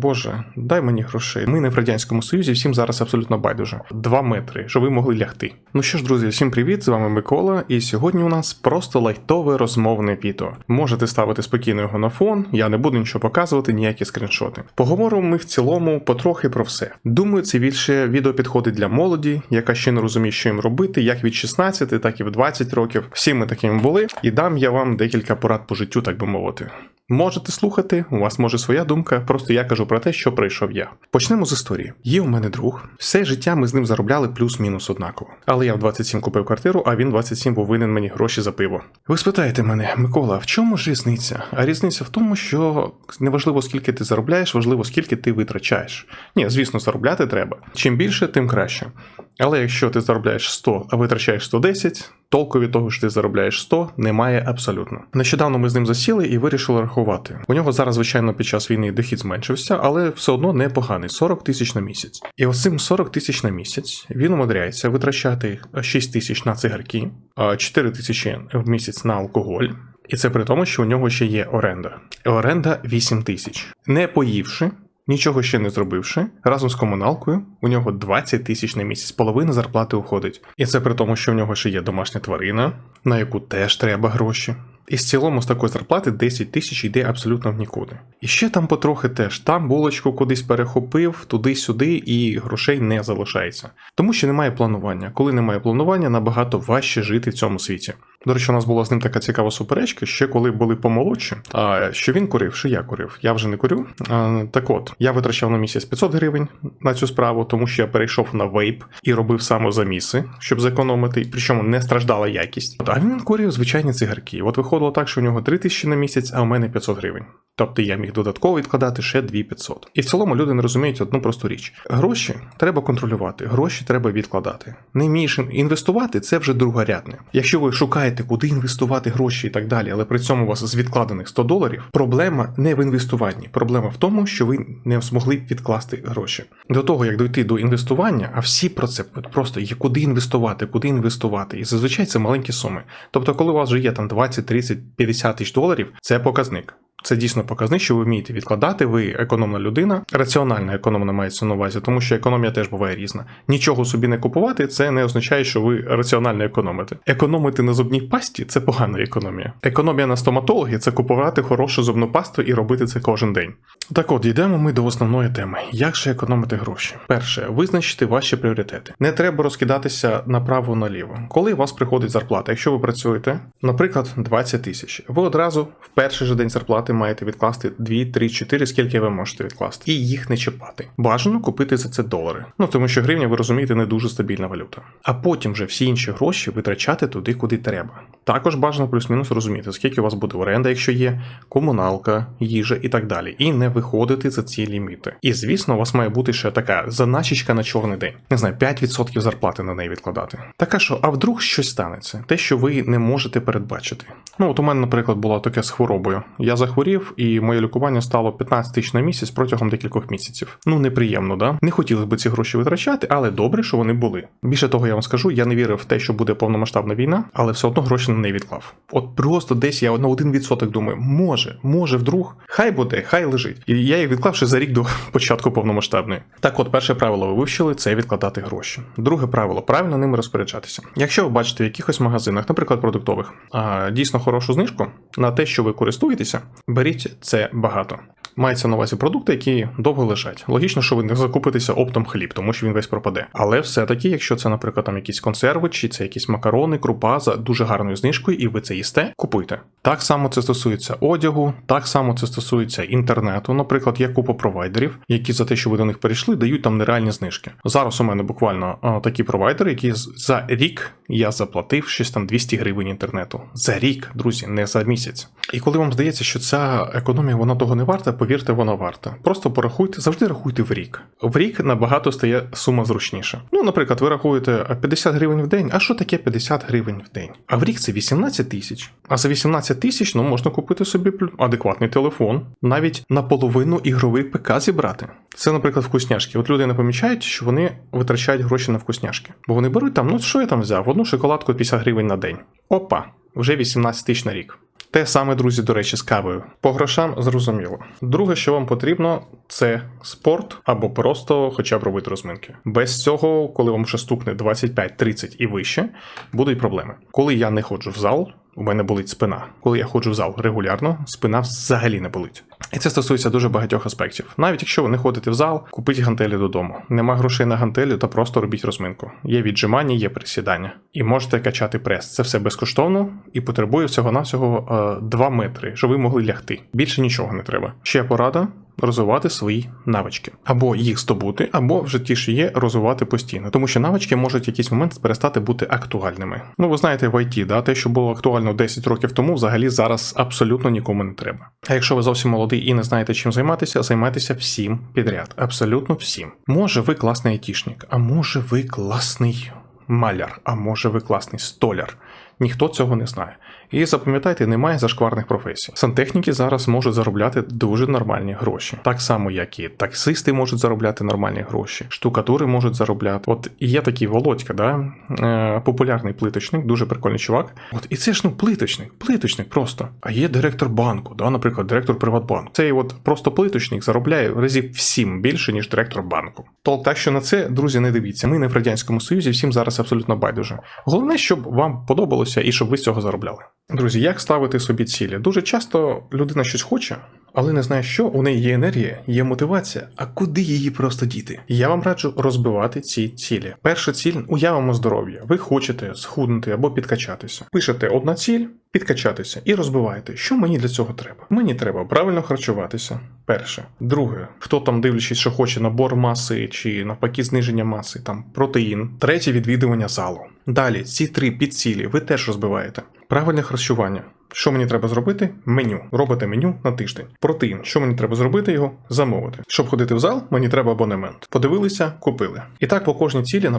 Боже, дай мені грошей. Ми не в радянському союзі, всім зараз абсолютно байдуже. Два метри, щоб ви могли лягти. Ну що ж, друзі, всім привіт! З вами Микола, і сьогодні у нас просто лайтове розмовне відео. Можете ставити спокійно його на фон, я не буду нічого показувати, ніякі скріншоти. Поговоримо ми в цілому потрохи про все. Думаю, це більше відео підходить для молоді, яка ще не розуміє, що їм робити, як від 16, так і в 20 років. Всі ми такими були, і дам я вам декілька порад по життю, так би мовити. Можете слухати, у вас може своя думка, просто я кажу про те, що пройшов я. Почнемо з історії. Є у мене друг. Все життя ми з ним заробляли плюс-мінус однаково. Але я в 27 купив квартиру, а він 27 був винен мені гроші за пиво. Ви спитаєте мене, Микола, в чому ж різниця? А різниця в тому, що неважливо скільки ти заробляєш, важливо скільки ти витрачаєш. Ні, звісно, заробляти треба. Чим більше, тим краще. Але якщо ти заробляєш 100, а витрачаєш 110, толку від того, що ти заробляєш 100, немає абсолютно. Нещодавно ми з ним засіли і вирішили рахувати. У нього зараз, звичайно, під час війни дохід зменшився, але все одно непоганий 40 тисяч на місяць. І ось цим 40 тисяч на місяць він умудряється витрачати 6 тисяч на цигарки, 4 тисячі в місяць на алкоголь. І це при тому, що у нього ще є оренда. Оренда 8 тисяч. Не поївши, Нічого ще не зробивши, разом з комуналкою у нього 20 тисяч на місяць, половина зарплати уходить. І це при тому, що в нього ще є домашня тварина, на яку теж треба гроші. І в цілому з такої зарплати 10 тисяч йде абсолютно в нікуди. І ще там потрохи теж там булочку кудись перехопив, туди-сюди, і грошей не залишається. Тому що немає планування. Коли немає планування, набагато важче жити в цьому світі. До речі, у нас була з ним така цікава суперечка, ще коли були помолодші. А що він курив, що я курив. Я вже не курю. Так от, я витрачав на місяць 500 гривень на цю справу, тому що я перейшов на вейп і робив самозаміси, щоб зекономити, причому не страждала якість. А він курив звичайні цигарки. От виходило так, що у нього 3 тисячі на місяць, а у мене 500 гривень. Тобто я міг додатково відкладати ще 2500. І в цілому люди не розуміють одну просту річ: гроші треба контролювати, гроші треба відкладати. Не вмієш інвестувати це вже другорядне. Якщо ви шукаєте, куди інвестувати гроші і так далі, але при цьому у вас з відкладених 100 доларів, проблема не в інвестуванні, проблема в тому, що ви не змогли відкласти гроші. До того як дойти до інвестування, а всі про це просто є куди інвестувати, куди інвестувати. І зазвичай це маленькі суми. Тобто, коли у вас вже є там 20, 30, 50 тисяч доларів, це показник. Це дійсно показник, що ви вмієте відкладати, ви економна людина, раціональна економна мається на увазі, тому що економія теж буває різна. Нічого собі не купувати, це не означає, що ви раціонально економите. Економити на зубній пасті це погана економія. Економія на стоматологі це купувати хорошу зубну пасту і робити це кожен день. Так от йдемо ми до основної теми: як же економити гроші? Перше, визначити ваші пріоритети. Не треба розкидатися направо наліво. Коли у вас приходить зарплата, якщо ви працюєте, наприклад, 20 тисяч, ви одразу в перший же день зарплати маєте відкласти 2, 3, 4, скільки ви можете відкласти, і їх не чіпати. Бажано купити за це долари. Ну тому що гривня, ви розумієте, не дуже стабільна валюта. А потім вже всі інші гроші витрачати туди, куди треба. Також бажано плюс-мінус розуміти, скільки у вас буде оренда, якщо є, комуналка, їжа і так далі, і не виходити за ці ліміти. І звісно, у вас має бути ще така заначечка на чорний день. Не знаю, 5% зарплати на неї відкладати. Така що, а вдруг щось станеться, те, що ви не можете передбачити. Ну, от у мене, наприклад, було таке з хворобою. Я захворів, і моє лікування стало 15 тисяч на місяць протягом декількох місяців. Ну, неприємно, да? Не хотілося б ці гроші витрачати, але добре, що вони були. Більше того, я вам скажу, я не вірив в те, що буде повномасштабна війна, але все одно гроші на неї відклав. От просто десь я на один відсоток думаю, може, може, вдруг, хай буде, хай лежить. І я їх відклав ще за рік до початку повномасштабної. Так, от, перше правило ви вивчили це відкладати гроші. Друге правило правильно ними розпоряджатися. Якщо ви бачите в якихось магазинах, наприклад, продуктових, дійсно хорошу знижку на те, що ви користуєтеся, беріть це багато. Мається на увазі продукти, які довго лежать. Логічно, що ви не закупитеся оптом хліб, тому що він весь пропаде. Але все-таки, якщо це, наприклад, там якісь консерви, чи це якісь макарони, крупа за дуже гарною знижкою, і ви це їсте, купуйте. Так само це стосується одягу, так само це стосується інтернету. Наприклад, є купа провайдерів, які за те, що ви до них перейшли, дають там нереальні знижки. Зараз у мене буквально такі провайдери, які за рік я заплатив щось там 200 гривень інтернету. За рік, друзі, не за місяць. І коли вам здається, що ця економія вона того не варта, повірте, вона варта. Просто порахуйте, завжди рахуйте в рік. В рік набагато стає сума зручніша. Ну, наприклад, ви рахуєте 50 гривень в день. А що таке 50 гривень в день? А в рік це 18 тисяч. А за 18 тисяч ну можна купити собі адекватний телефон, навіть наполовину ігровий ПК зібрати. Це, наприклад, вкусняшки. От люди не помічають, що вони витрачають гроші на вкусняшки. Бо вони беруть там, ну що я там взяв? Одну шоколадку 50 гривень на день. Опа, вже 18 тисяч на рік. Те саме, друзі, до речі, з кавою. По грошам зрозуміло. Друге, що вам потрібно, це спорт або просто хоча б робити розминки. Без цього, коли вам вже стукне 25, 30 і вище, будуть проблеми. Коли я не ходжу в зал, у мене болить спина. Коли я ходжу в зал регулярно, спина взагалі не болить. І це стосується дуже багатьох аспектів. Навіть якщо ви не ходите в зал, купіть гантелі додому. Нема грошей на гантелі, то просто робіть розминку. Є віджимання, є присідання. І можете качати прес. Це все безкоштовно і потребує всього-навсього 2 метри, щоб ви могли лягти. Більше нічого не треба. Ще порада. Розвивати свої навички, або їх здобути, або в житті ж є розвивати постійно, тому що навички можуть в якийсь момент перестати бути актуальними. Ну ви знаєте, в IT, да, те, що було актуально 10 років тому, взагалі зараз абсолютно нікому не треба. А якщо ви зовсім молодий і не знаєте, чим займатися, займайтеся всім підряд, абсолютно всім. Може, ви класний айтішник, а може, ви класний маляр, а може, ви класний столяр. Ніхто цього не знає. І запам'ятайте, немає зашкварних професій. Сантехніки зараз можуть заробляти дуже нормальні гроші, так само, як і таксисти можуть заробляти нормальні гроші, штукатури можуть заробляти. От є такий Володька, да? е, популярний плиточник, дуже прикольний чувак. От і це ж ну плиточник, плиточник просто. А є директор банку, да, наприклад, директор Приватбанку. Цей от просто плиточник заробляє разів в сім більше, ніж директор банку. То так що на це, друзі, не дивіться. Ми не в радянському союзі, всім зараз абсолютно байдуже. Головне, щоб вам подобалося і щоб ви з цього заробляли. Друзі, як ставити собі цілі? Дуже часто людина щось хоче, але не знає, що у неї є енергія, є мотивація. А куди її просто діти? Я вам раджу розбивати ці цілі. Перша ціль уявимо здоров'я. Ви хочете схуднути або підкачатися. Пишете одна ціль. Підкачатися і розбиваєте, що мені для цього треба. Мені треба правильно харчуватися. Перше. Друге, хто там дивлячись, що хоче набор маси чи навпаки зниження маси, там протеїн. Третє відвідування залу. Далі ці три підцілі ви теж розбиваєте. Правильне харчування. Що мені треба зробити? Меню. Робите меню на тиждень. Протеїн. Що мені треба зробити його? Замовити. Щоб ходити в зал, мені треба абонемент. Подивилися, купили. І так по кожній цілі,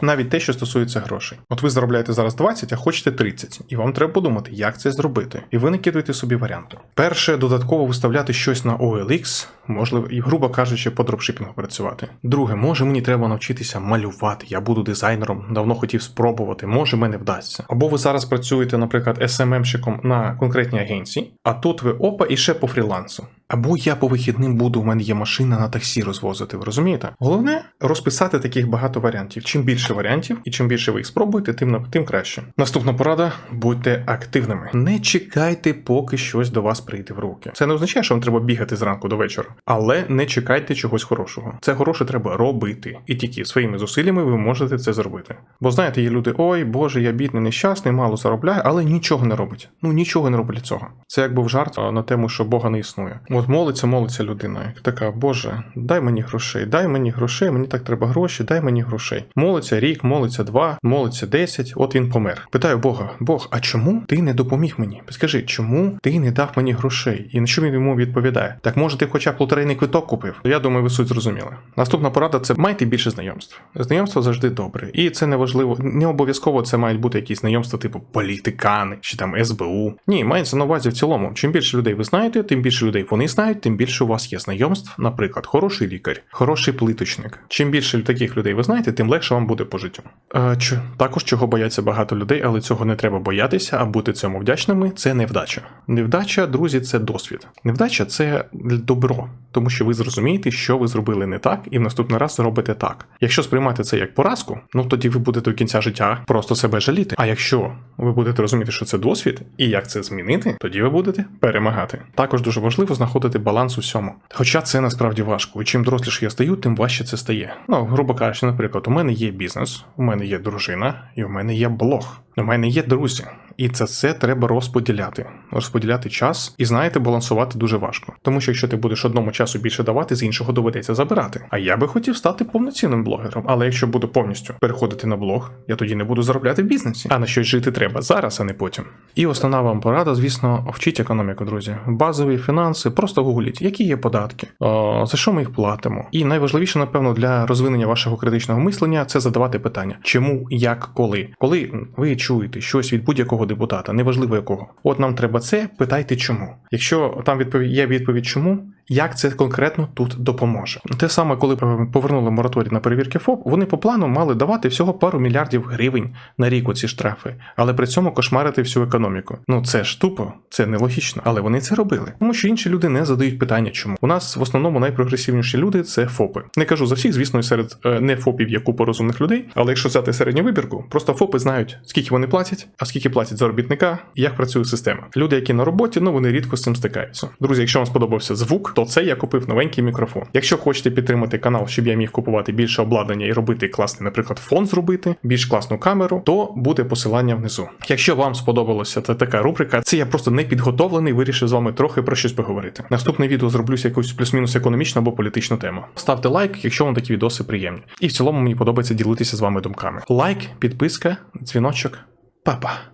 навіть те, що стосується грошей. От ви заробляєте зараз 20, а хочете 30. І вам треба подумати, як це зробити. І ви накидуєте собі варіанти. Перше, додатково виставляти щось на OLX, можливо, і, грубо кажучи, по дропшипінгу працювати. Друге, може мені треба навчитися малювати. Я буду дизайнером, давно хотів спробувати, може мене вдасться. Або ви зараз працюєте, наприклад, SMM-щиком на конкретній агенції, а тут ви опа і ще по фрілансу. Або я по вихідним буду, у мене є машина на таксі розвозити, ви розумієте? Головне розписати таких багато варіантів. Чим більше варіантів і чим більше ви їх спробуєте, тим тим краще. Наступна порада: будьте активними. Не чекайте, поки щось до вас прийде в руки. Це не означає, що вам треба бігати зранку до вечора, але не чекайте чогось хорошого. Це хороше треба робити, і тільки своїми зусиллями ви можете це зробити. Бо знаєте, є люди: ой, Боже, я бідний, нещасний, мало заробляю, але нічого не робить. Ну нічого не для цього. Це як був жарт на тему, що Бога не існує. От молиться, молиться людина, така, Боже, дай мені грошей, дай мені грошей, мені так треба гроші, дай мені грошей. Молиться рік, молиться два, молиться десять, от він помер. Питаю Бога, Бог, а чому ти не допоміг мені? Скажи, чому ти не дав мені грошей? І на що він йому відповідає? Так може ти хоча б лотерейний квиток купив? Я думаю, ви суть зрозуміли. Наступна порада це майте більше знайомств. Знайомство завжди добре. І це не важливо, не обов'язково це мають бути якісь знайомства, типу політикани чи там СБУ. Ні, мається на увазі в цілому. Чим більше людей ви знаєте, тим більше людей вони знають, тим більше у вас є знайомств. Наприклад, хороший лікар, хороший плиточник. Чим більше таких людей ви знаєте, тим легше вам буде по життю. Е, чо, також чого бояться багато людей, але цього не треба боятися, а бути цьому вдячними це невдача. Невдача, друзі, це досвід. Невдача це добро, тому що ви зрозумієте, що ви зробили не так, і в наступний раз зробите так. Якщо сприймати це як поразку, ну тоді ви будете до кінця життя просто себе жаліти. А якщо ви будете розуміти, що це досвід, і як це змінити, тоді ви будете перемагати. Також дуже важливо знаходити баланс у всьому. Хоча це насправді важко, і чим доросліше я стаю, тим важче це стає. Ну, грубо кажучи, наприклад, у мене є бізнес, у мене є дружина, і у мене є блог. У мене є друзі, і це все треба розподіляти, розподіляти час і знаєте, балансувати дуже важко. Тому що якщо ти будеш одному часу більше давати, з іншого доведеться забирати. А я би хотів стати повноцінним блогером, але якщо буду повністю переходити на блог, я тоді не буду заробляти в бізнесі. А на щось жити треба зараз, а не потім. І основна вам порада, звісно, вчіть економіку, друзі. Базові фінанси, просто гугліть, які є податки, о, за що ми їх платимо. І найважливіше, напевно, для розвинення вашого критичного мислення це задавати питання: чому, як, коли. Коли ви чуєте щось від будь-якого депутата, неважливо якого. От нам треба це, питайте чому. Якщо там відповідь є відповідь чому, як це конкретно тут допоможе. Те саме, коли е, повернули мораторій на перевірки ФОП, вони по плану мали давати всього пару мільярдів гривень на рік у ці штрафи, але при цьому кошмарити всю економіку. Ну це ж тупо, це нелогічно, але вони це робили. Тому що інші люди не задають питання, чому у нас в основному найпрогресивніші люди це ФОПи. Не кажу за всіх, звісно, серед е, не ФОПів є купа розумних людей, але якщо взяти середню вибірку, просто ФОПи знають, скільки вони платять, а скільки платять заробітника, як працює система. Люди, які на роботі, ну вони рідко з цим стикаються. Друзі, якщо вам сподобався звук, то це я купив новенький мікрофон. Якщо хочете підтримати канал, щоб я міг купувати більше обладнання і робити класний, наприклад, фон зробити, більш класну камеру, то буде посилання внизу. Якщо вам сподобалося це така рубрика, це я просто не підготовлений, вирішив з вами трохи про щось поговорити. Наступне відео зроблюся якусь плюс-мінус економічну або політичну тему. Ставте лайк, якщо вам такі відоси приємні. І в цілому мені подобається ділитися з вами думками. Лайк, підписка, дзвіночок. Па-па.